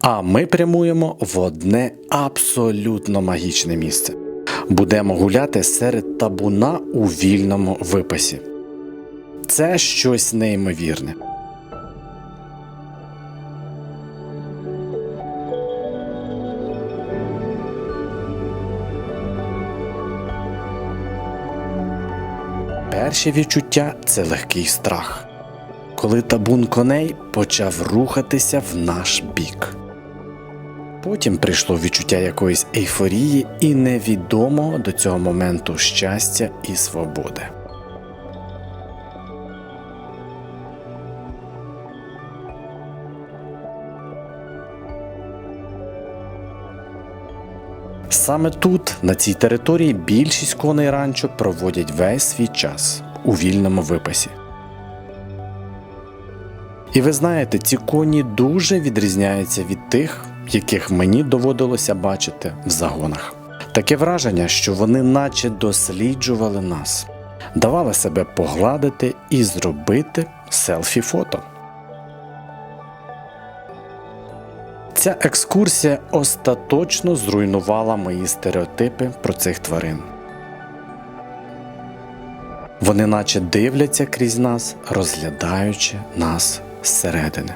А ми прямуємо в одне абсолютно магічне місце. Будемо гуляти серед табуна у вільному випасі. Це щось неймовірне. Перше відчуття це легкий страх, коли табун коней почав рухатися в наш бік. Потім прийшло відчуття якоїсь ейфорії і невідомого до цього моменту щастя і свободи. Саме тут, на цій території, більшість коней ранчо проводять весь свій час у вільному випасі. І ви знаєте, ці коні дуже відрізняються від тих, яких мені доводилося бачити в загонах. Таке враження, що вони наче досліджували нас, давали себе погладити і зробити селфі-фото. Ця екскурсія остаточно зруйнувала мої стереотипи про цих тварин. Вони наче дивляться крізь нас, розглядаючи нас зсередини.